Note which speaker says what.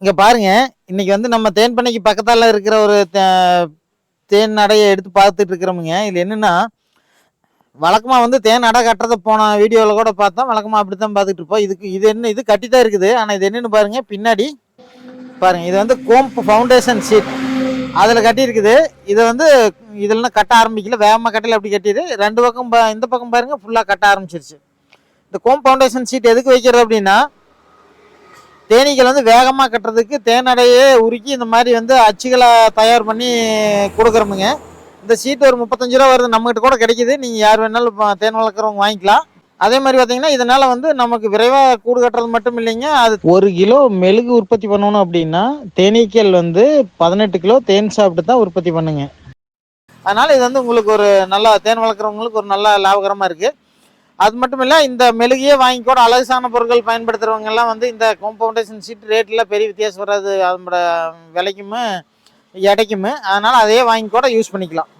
Speaker 1: இங்க பாருங்க இன்னைக்கு வந்து நம்ம தேன்பண்ணைக்கு பக்கத்தால இருக்கிற ஒரு தே- தேன் நடையை எடுத்து பார்த்துட்டு இருக்கிறோமுங்க. இதுல என்னன்னா வழக்கமா வந்து தேன் அடை கட்டுறதை போன வீடியோவில் கூட பார்த்தோம். வழக்கமா அப்படித்தான் பார்த்துட்டு இருப்போம். இதுக்கு இது என்ன இது கட்டி தான் இருக்குது. ஆனால் இது என்னன்னு பாருங்க பின்னாடி பாருங்க இது வந்து கோம்பு ஃபவுண்டேஷன் ஷீட் அதில் கட்டியிருக்குது. இதை வந்து இதெல்லாம் கட்ட ஆரம்பிக்கல. வேகமாக கட்டில அப்படி கட்டிடு ரெண்டு பக்கம் பா- இந்த பக்கம் பாருங்கள் ஃபுல்லாக கட்ட ஆரம்பிச்சிருச்சு. இந்த கோம் ஃபவுண்டேஷன் ஷீட் எதுக்கு வைக்கிறது அப்படின்னா தேனீக்கள் வந்து வேகமாக கட்டுறதுக்கு தேனடையே உருக்கி இந்த மாதிரி வந்து அச்சுகளை தயார் பண்ணி கொடுக்குறோமுங்க. இந்த ஷீட் ஒரு முப்பத்தஞ்சு ரூபா வருது. நம்மகிட்ட கூட கிடைக்குது. நீங்கள் யார் வேணாலும் தேன் வளர்க்குறவங்க வாங்கிக்கலாம். அதே மாதிரி பார்த்தீங்கன்னா இதனால் வந்து நமக்கு விரைவாக கூடு கட்டுறது மட்டும் இல்லைங்க. அது ஒரு கிலோ மெழுகு உற்பத்தி பண்ணணும் அப்படின்னா தேனீக்கள் வந்து பதினெட்டு கிலோ தேன் சாப்பிட்டு தான் உற்பத்தி பண்ணுங்க. அதனால் இது வந்து உங்களுக்கு ஒரு நல்லா தேன் வளர்க்குறவங்களுக்கு ஒரு நல்ல லாபகரமாக இருக்குது அது மட்டும் இல்லை இந்த மெழுகியே வாங்கி கூட பொருட்கள் பயன்படுத்துகிறவங்க எல்லாம் வந்து இந்த காம்பவுண்டேஷன் சீட் ரேட்டில் பெரிய வித்தியாசம் வராது. அதோட விலைக்குமே எடைக்குமே. அதனால் அதையே வாங்கி கூட யூஸ் பண்ணிக்கலாம்.